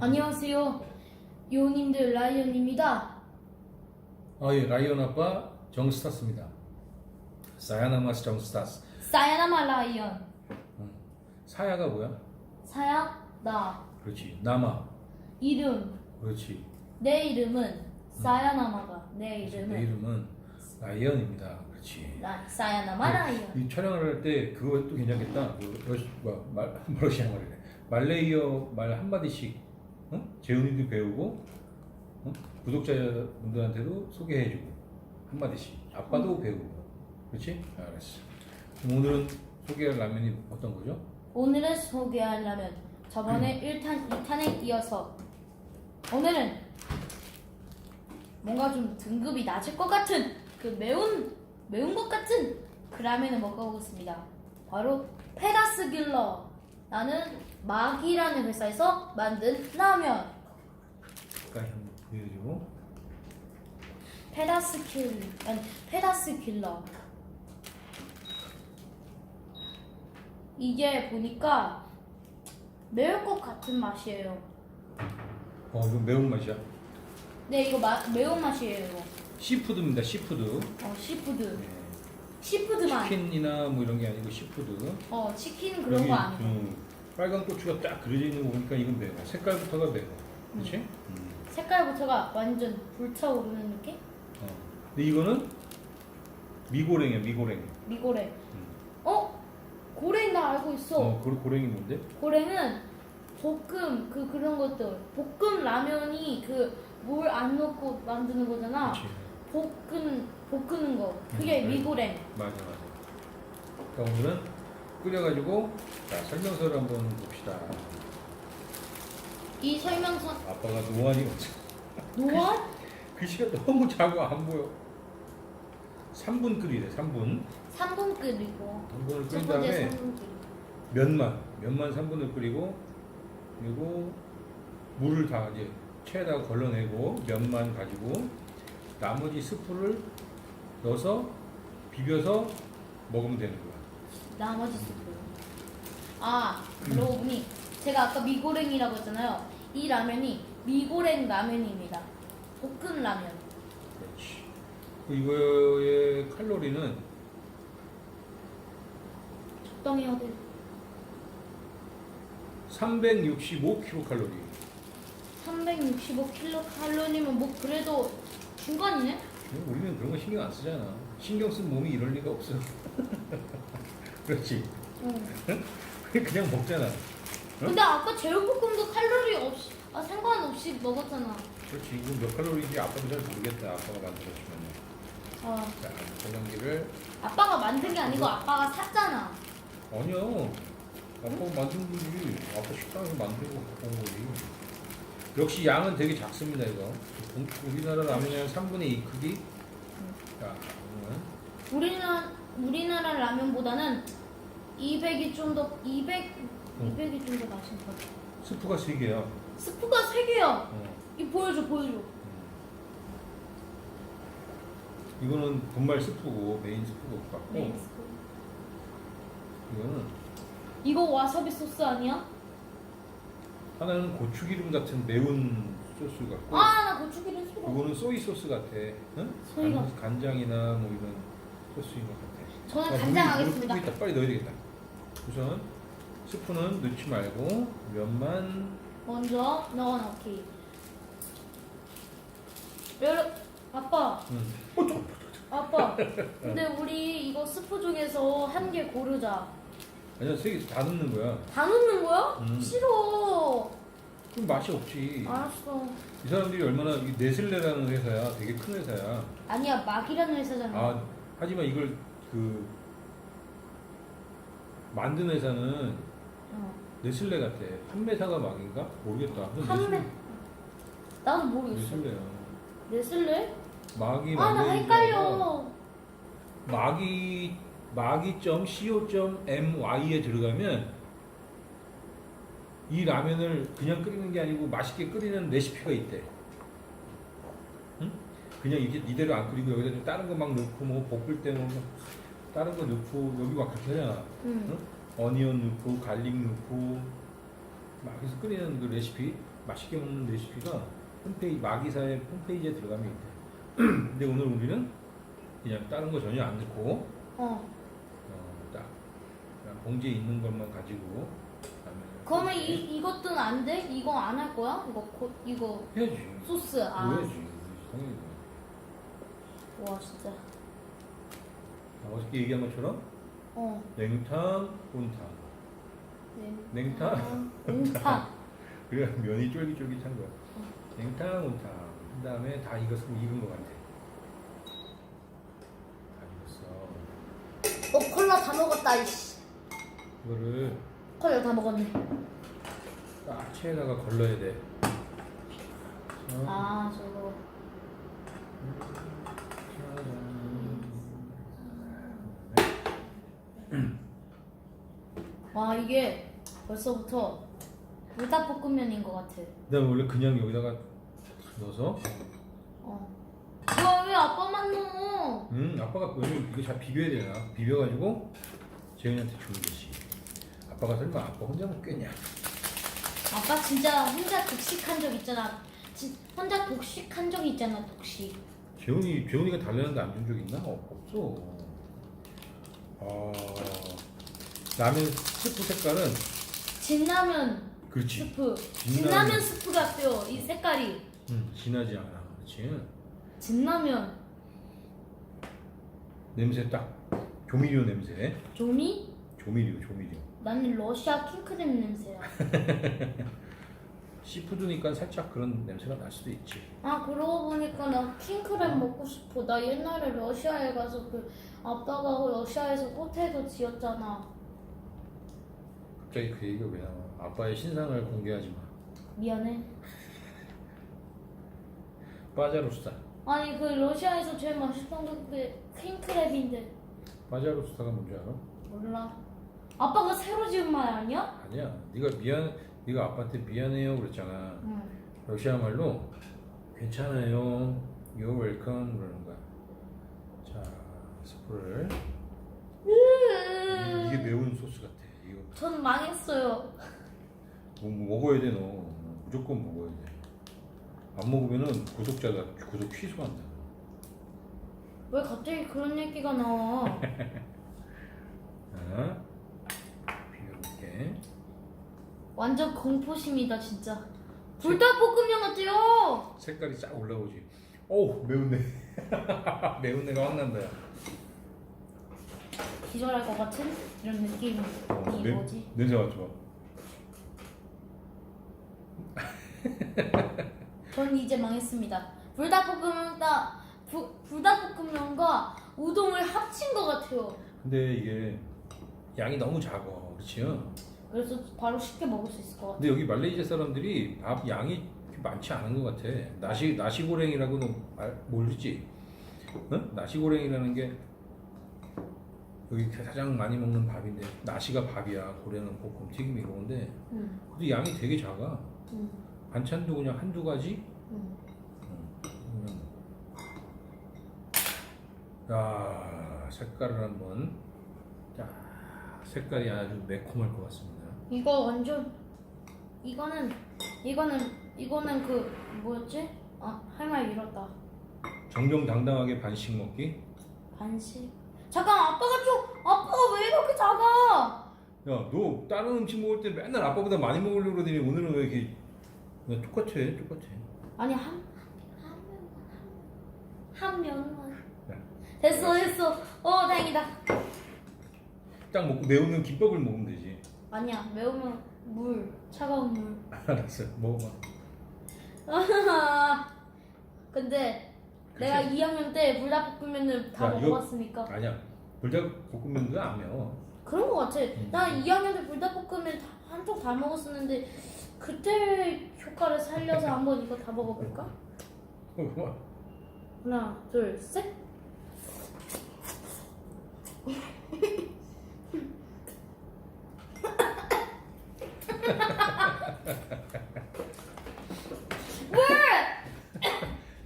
안녕하세요. 요님들 라이언입니다. 아, 예, 라이언 아빠 정스타스입니다. 사야나마스 정스타스. 사야나마 라이언. 사야가 뭐야? 사야 나 그렇지. 나마. 이름 그렇지. 내 이름은 사야나마가 내 이름은 내 이름은 라이언입니다. 그렇지. 라, 사야나마 라이언. 이 촬영을 할 때 그것도 괜찮겠다. 그 러시, 뭐, 말, 러시아 말이래. 말레이어 말 한마디씩 응? 재훈이도 배우고 응? 구독자분들한테도 소개해주고 한마디씩. 아빠도 배우고. 그렇지? 알았어. 그럼 오늘은 소개할 라면이 어떤 거죠? 오늘은 소개하려면 저번에 1탄, 2탄에 이어서 오늘은 뭔가 좀 등급이 낮을 것 같은 그 매운 매운 것 같은 그 라면을 먹어보겠습니다. 바로 페가스 길러라는 마기라는 회사에서 만든 라면. 가까이 한번 보여주고. 페다스 킬 아니 페다스 킬러. 이게 보니까 매울 것 같은 맛이에요. 어, 이거 매운맛이야. 네 이거 마, 매운 맛이에요 이거. 시푸드입니다. 시푸드. 어 시푸드 네. 시푸드만. 치킨이나 뭐 이런 게 아니고 시푸드. 어 치킨 그런 여기, 거 아니고. 음, 빨간 고추가 딱 그려져 있는 거 보니까 이건 매워. 색깔부터가 매워. 그렇지? 음. 색깔부터가 완전 불타오르는 느낌? 어. 근데 이거는 미고랭이야, 미고랭. 미고랭. 음. 어 고랭 나 알고 있어. 어, 고, 고랭이 뭔데? 고랭은 볶음 그 그런 것들 볶음 라면이 그 물 안 넣고 만드는 거잖아. 그렇지. 볶은 볶는 거 그게 음, 미고랭. 맞아, 맞아. 그러니까 오늘은 끓여가지고 자, 설명서를 한번 봅시다. 이 설명서 아빠가 노안이 없어. 노안? 글씨가 너무 작아 안 보여. 3분 끓이래, 3분. 3분 끓이고 3분을 첫 끓인 번째 다음에 3분 끓이고 면만, 면만 3분을 끓이고 그리고 물을 다 이제 체에다가 걸러내고 면만 가지고 나머지 스프를 넣어서 비벼서 먹으면 되는 거야. 나머지 스프. 아 그러고 보니 제가 아까 미고랭이라고 했잖아요. 이 라면이 미고랭 라면입니다. 볶음 라면. 그렇지. 그 이거의 칼로리는 적당히 해야 돼. 365kcal. 365 칼로리면 뭐 그래도 중간이네? 우리는 그런 거 신경 안 쓰잖아. 신경 쓴 몸이 이럴 리가 없어. 그렇지. 응. 그냥 먹잖아. 근데 아까 제육볶음도 칼로리 없이 아 상관없이 먹었잖아. 그렇지. 이거 몇 칼로리인지 아빠도 잘 모르겠다. 아빠가 만들었지만. 아 자, 설렁기를 아빠가 만든 게 아니고 아빠가 샀잖아. 아니요. 아빠가 만든 거지. 아빠 식당에서 만들고 갖고 온 거지. 역시 양은 되게 작습니다, 이거. 우리나라 라면이 한 3분의 2 크기. 자, 그러면 우리나라 우리나라 라면보다는 200이 좀 더 200 응. 200이 좀 더 맛있는 것 같아. 스프가 3개야. 스프가 3개야. 어. 이 보여줘 보여줘. 이거는 분말 스프고 메인 스프고 같고 네. 스프. 이거는 이거 와사비 소스 아니야? 하나는 고추기름 같은 매운 소스 같고 아 나 고추기름 싫어. 이거는 소이 소스 같아. 응? 소이가. 간, 간장이나 뭐 이런 소스인 것 같아. 저는 아, 간장 물이- 하겠습니다. 있다. 빨리 넣어야 되겠다. 우선 스프는 넣지 말고 면만 먼저 넣어 넣기. 여러 아빠 응. 어, 저, 아빠. 근데 우리 이거 스프 중에서 한 개 고르자. 아니야 세 개 다 넣는 거야. 다 넣는 거야? 음. 싫어. 그럼 맛이 없지. 알았어. 이 사람들이 얼마나 이 네슬레라는 회사야. 되게 큰 회사야. 아니야 막이라는 회사잖아. 아 하지만 이걸 그 만든 회사는 어. 네슬레 같아. 판매사가 막인가? 모르겠다. 근데 판매. 네슬레- 나도 모르겠어. 네슬레야. 네슬레? 막이 아 나 만드는 헷갈려. 막이 막이.co.my에 들어가면 이 라면을 그냥 끓이는 게 아니고 맛있게 끓이는 레시피가 있대. 응? 그냥 이렇게 이대로 안 끓이고 여기다 좀 다른 거 막 넣고 뭐 볶을 때 뭐 다른 거 넣고 여기 막 그렇게 하잖아. 응. 응? 어니언 넣고 갈릭 넣고 마기에서 끓이는 그 레시피 맛있게 먹는 레시피가 홈페이지 마기사의 홈페이지에 들어가면 있대. 근데 오늘 우리는 그냥 다른 거 전혀 안 넣고 어. 어, 딱 그냥 봉지에 있는 것만 가지고 그러면 이 이것도 안 돼? 이거 안 할 거야? 이거 곧 이거 해야지. 소스 아. 해야지. 당연히. 와 진짜. 아, 어저께 얘기한 것처럼 어. 냉탕, 온탕. 냉탕? 냉탕. 그래야 면이 쫄깃쫄깃한 거야. 냉탕, 온탕. 그 다음에 다 익었으면 익은 것 같아. 다 익었어. 어 콜라 다 먹었다 이씨. 이거를 콜라 다 먹었네. 딱 체에다가 걸러야 돼. 자, 아 저거. 와 이게 벌써부터 불닭볶음면인 것 같아. 그다음에 원래 그냥 여기다가 넣어서 어. 와왜 아빠만 넣어? 음 아빠가 왜냐면 이거 잘 비벼야 되나 비벼가지고 재현이한테 주는 거지 아빠가 설마 아빠 혼자 먹겠냐 아빠 진짜 혼자 독식한 적 있잖아. 진, 혼자 독식한 적 있잖아 독식. 재훈이 재훈이가 달라는데 안 준 적 있나 어, 없어 아 라면 스프 색깔은 진라면 그렇지 스프. 진라면. 스프 같아요. 이 색깔이. 음 진하지 않아 그렇지 진라면. 냄새 딱 조미료 냄새 조미? 조미료 조미료 나는 러시아 킹크랩 냄새야. 시푸드니까 살짝 그런 냄새가 날 수도 있지 아 그러고 보니까 나 킹크랩 먹고 싶어. 나 옛날에 러시아에 가서 그 아빠가 러시아에서 호텔도 지었잖아. 갑자기 그 얘기가 왜 나와 아빠의 신상을 공개하지 마 미안해. 바자로스타 아니 그 러시아에서 제일 맛있던 게 킹크랩인데 바자로스타가 뭔지 알아? 몰라. 아빠가 새로 지은 말 아니야? 아니야 네가 미안 네가 아빠한테 미안해요 그랬잖아. 응. 러시아 말로 괜찮아요 you're welcome 그러는 거야. 자 스프를. 이- 이게 매운 소스 같아 이거. 전 망했어요. 뭐, 뭐 먹어야 돼 너. 무조건 먹어야 돼 안 먹으면은 구독자가 구독 취소한다. 왜 갑자기 그런 얘기가 나와? 자 비벼볼게 완전 공포심이다 진짜. 불닭볶음면 같아요. 색깔이 쫙 올라오지 어우 매운내 매운내가 확 난다 야. 기절할 것 같은 이런 느낌이 어, 냄- 뭐지? 냄새 맡죠 전 이제 망했습니다. 불닭볶음면과 부, 불닭볶음면과 우동을 합친 것 같아요. 근데 이게 양이 너무 작아 그렇지 그래서 바로 쉽게 먹을 수 있을 것 같아요. 근데 여기 말레이시아 사람들이 밥 양이 많지 않은 것 같아. 나시 나시고랭이라고는 말, 모르지. 응? 나시고랭이라는 게 여기 가장 많이 먹는 밥인데 나시가 밥이야. 고래는 볶음 튀김 이런데 응, 근데 양이 되게 작아. 응, 반찬도 그냥 한두 가지? 응. 음. 야 색깔을 한번. 자 색깔이 아주 매콤할 것 같습니다. 이거 완전 이거는 이거는 이거는 그 뭐였지? 아할 말 잃었다. 정정당당하게 반씩 먹기. 반씩. 잠깐 아빠가 좀 아빠가 왜 이렇게 작아? 야 너 다른 음식 먹을 때 맨날 아빠보다 많이 먹으려고 그러더니 오늘은 왜 이렇게 야, 똑같아 똑같아. 아니 한 한 명만. 야. 됐어 됐어. 어 다행이다. 딱 먹고 매우면 김밥을 먹으면 되지. 아니야 매우면 물 차가운 물. 알았어 먹어봐. 근데 내가 2학년 때 불닭볶음면을 다 야, 이거- 먹어봤으니까 아니야 불닭볶음면도 안 매워. 그런 거 같아. 음. 난 2학년 때 불닭볶음면 다- 한쪽 다 먹었었는데 그때 효과를 살려서 한번 이거 다 먹어볼까? 먹어봐. 하나, 둘, 셋.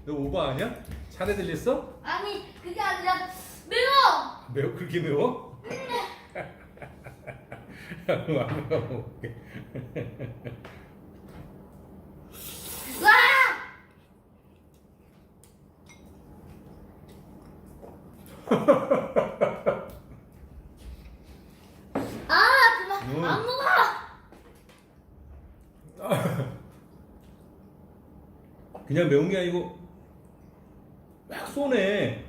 너 오바 아니야? 차례 들렸어? 아니 그게 아니라 매워. 매워 그렇게 매워? 안 먹어볼게. 와! 아, 그만 음. 안 먹어. 그냥 매운 게 아니고 막 쏘네.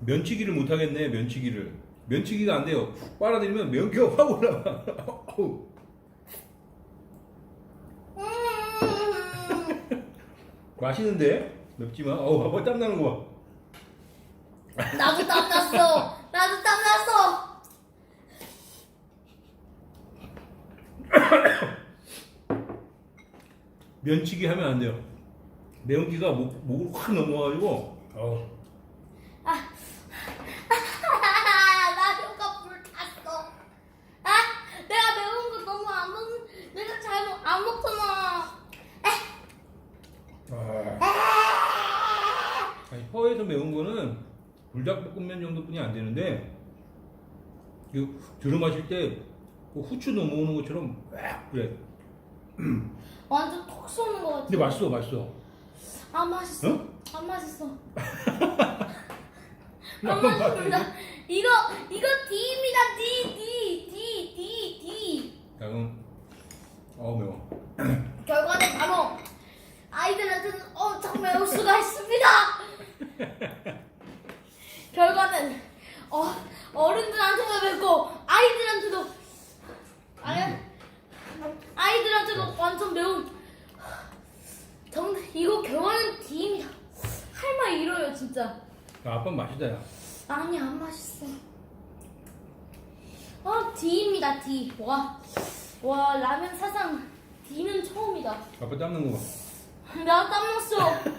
면치기를 못 하겠네. 면치기를. 면치기가 안 돼요. 푹 빨아들이면 면기가 확 올라가. 어우. 음. 맛있는데 맵지만 어우 봐봐 땀 나는 거 봐. 나도 땀 났어. 나도 땀 났어. 면치기 하면 안 돼요. 매운기가 목, 목으로 확 넘어가지고 어. 아, 나 혀가 불 탔어. 아, 내가 매운 거 너무 안 먹, 내가 잘안 먹잖아. 아. 아니, 혀에서 매운 거는 불닭볶음면 정도뿐이 안 되는데 그 들어 마실 때그 후추 넘어오는 것처럼 막 그래. 완전 톡 쏘는 거 같아. 근데 맛있어 맛있어. 안 맛있어. 응? 안 맛있어. 안 나만 맛있습니다. 이거 이거 D입니다. D D D D D. 자 그럼 어 매워. 결과는 바로 아이들한테는 엄청 매울 수가 있습니다. 결과는 어, 어른들한테도 맵고 아이들한테도 아니 아이들한테도 완전 매운. 정 이거 결과는 D입니다. 할 말 잃어요 진짜. 야, 아빠 맛있다 야. 아니 안 맛있어. 어 D입니다 D. 와, 와 라면 사상 D는 처음이다. 아빠 땀는 거 봐. 나도 땀났어.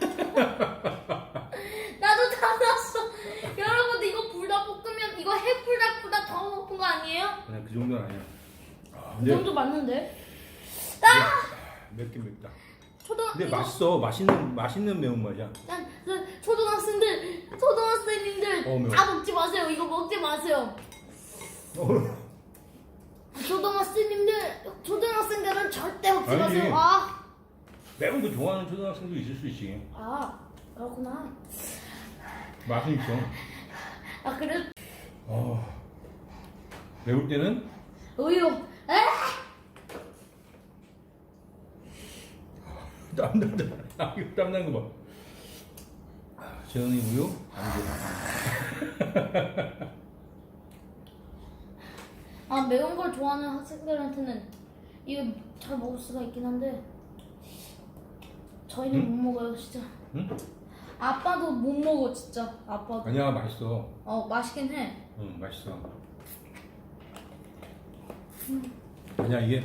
나도 땀났어. 여러분들 이거 불닭볶음면 이거 해불닭보다 더 높은 거 아니에요? 그냥 그 정도는 아니야. 아, 이 근데 정도 맞는데? 아! 맵긴 맵다. 초등 근데 이거 맛있어. 맛있는 맛있는 매운 맛이야. 난, 저 초등학생들 초등학생님들 어, 매워. 다 먹지 마세요. 이거 먹지 마세요. 초등학생님들 초등학생들은 절대 먹지 아니지. 마세요. 아, 매운 거 좋아하는 초등학생도 있을 수 있지. 아 그렇구나. 맛은 있어. 아 그래 어. 매울 때는 우유. 에? 땀 난다. 아, 이거 땀 나는 거 봐. 아, 재현이 우유 안 돼. 아 매운 걸 좋아하는 학생들한테는 이거 잘 먹을 수가 있긴 한데 저희는 응? 못 먹어요 진짜. 응? 아빠도 못 먹어 진짜. 아빠도. 아니야 맛있어. 어 맛있긴 해. 응 맛있어. 아니야 이게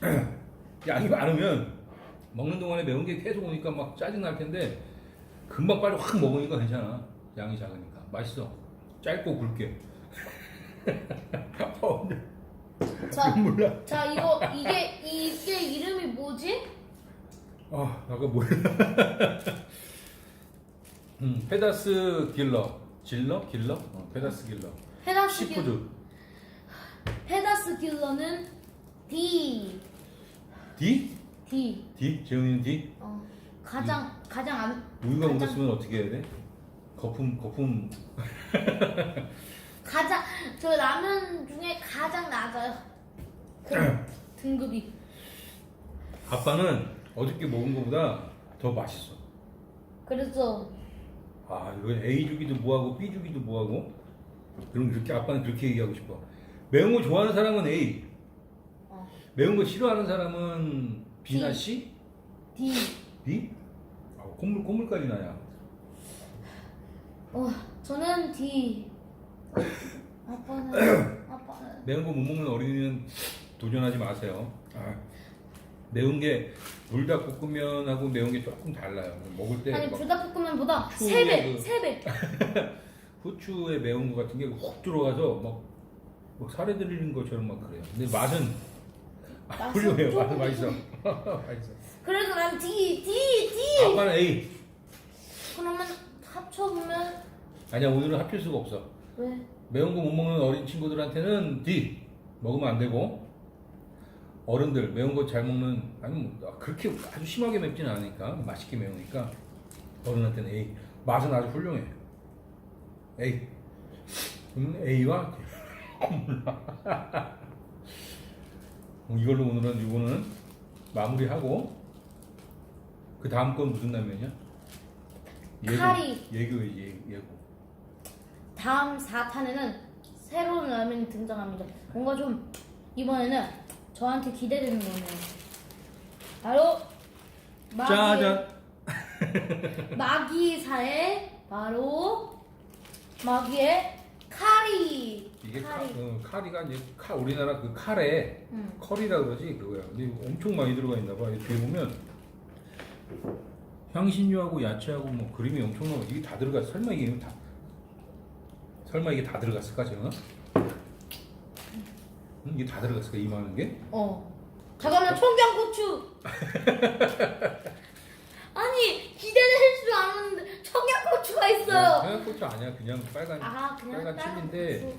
양이 많으면 먹는 동안에 매운 게 계속 오니까 막 짜증 날 텐데 금방 빨리 확 먹으니까 괜찮아. 양이 작으니까 맛있어. 짧고 굵게. 어, 자, 몰라. 자 이거 이게 이게 이름이 뭐지? 아, 아까 뭐야? 음, 페다스 길러. 질러? 길러? 어, 페다스 길러. 페다스 길 시푸드. 페다스 길러는 D D? D. D? 재훈이는 D? 어 가장 가장 안 우유가 가장- 묻었으면 어떻게 해야 돼? 거품, 거품. 가장 저 라면 중에 가장 낮아요. 그 등급이. 아빠는 어저께 먹은 거보다 더 맛있어. 그래서 아, 이거 A 주기도 뭐하고 B 주기도 뭐하고. 그럼 그렇게 아빠는 그렇게 얘기하고 싶어. 매운 거 좋아하는 사람은 A. 어, 매운 거 싫어하는 사람은 B나 B. C? D. D? 아, 콧물, 콧물까지 나냐. 어 저는 D. 아빠는 아빠는 매운 거 못 먹는 어린이는 도전하지 마세요. 아, 매운 게 불닭볶음면하고 매운 게 조금 달라요. 먹을 때 아니 막 불닭볶음면보다 세 배, 그- 세 배. 후추에 매운 거 같은 게훅 들어가서 막, 막 살에 들리는 것처럼 막 그래요. 근데 맛은 아, 맛은 훌륭해요. 맛은. 맛있어. 그래서 난 D, D, D. 아빠는 A. 그러면 합쳐보면 아니야 오늘은 합칠 수가 없어. 왜? 매운 거 못 먹는 어린 친구들한테는 D. 먹으면 안 되고 어른들 매운 거 잘 먹는 아니 뭐 그렇게 아주 심하게 맵지는 않으니까 맛있게 매우니까 어른한테는 A 맛은 아주 훌륭해. A 음, A와 몰라. 뭐 이걸로 오늘은 이거는 마무리하고 그 다음 건 무슨 라면이야? 카리. 예고지 예고. 다음 4탄에는 새로운 라면이 등장합니다. 뭔가 좀 이번에는 저한테 기대되는 거네요. 바로 마기, 짜잔. 마기사의 바로 마기의 카리. 이게 카, 카리. 어, 카리가 이제 카 우리나라 그 카레 응. 커리라 그러지 그거야. 근데 이거 엄청 많이 들어가 있나 봐. 이 뒤에 보면 향신료하고 야채하고 뭐 그림이 엄청 나와. 이게 다 들어가. 설마 이게 다 설마 이게 다 들어갔을까 제가? 응? 이게 다 들어갔을까 이만한 게? 어. 잠깐만 청양고추. 아니 기대될 줄 알았는데 청양고추가 있어요. 청양고추 아니야. 그냥 빨간 아 그냥 빨간 칩인데 고추.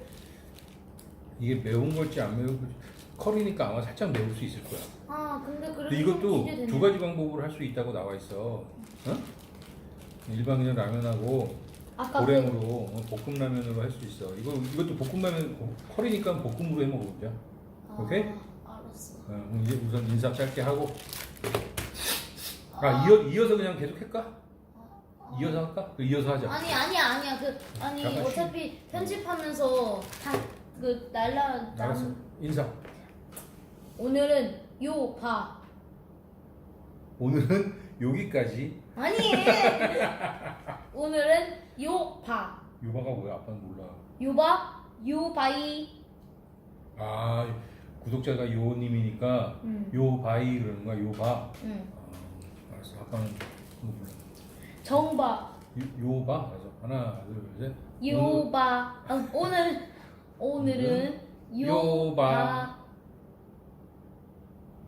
이게 매운 걸지 안 매운 걸지 커리니까 아마 살짝 매울 수 있을 거야. 아 근데 그래도 근데 이것도 기대되네. 두 가지 방법으로 할 수 있다고 나와 있어. 어? 일반 그냥 라면하고 아까 그 고랭으로 어, 볶음 라면으로 할 수 있어. 이거 이것도 볶음 라면 고- 커리니까 볶음으로 해 먹어보자. 아, 오케이? 알았어. 어, 그럼 이제 우선 인사 짧게 하고. 아 이어 이어서 그냥 계속 할까? 이어서 할까? 그 이어서 하자. 아니 아니 아니야 그 아니 잠깐 쉬- 어차피 편집하면서 다 그 날라 알았어. 남 인사. 오늘은 요바 오늘은 여기까지. 아니 오늘은 요바 유바가 뭐야? 아빠는 몰라. 요바 요바이 아 구독자가 요님이니까 음, 요바이 그러는 거야. 요바. 음. 아, 알았어. 아빠는 그거 몰라. 정바 요, 요바. 그래서 하나, 둘, 셋. 요바 아, 오늘 오늘은. 요바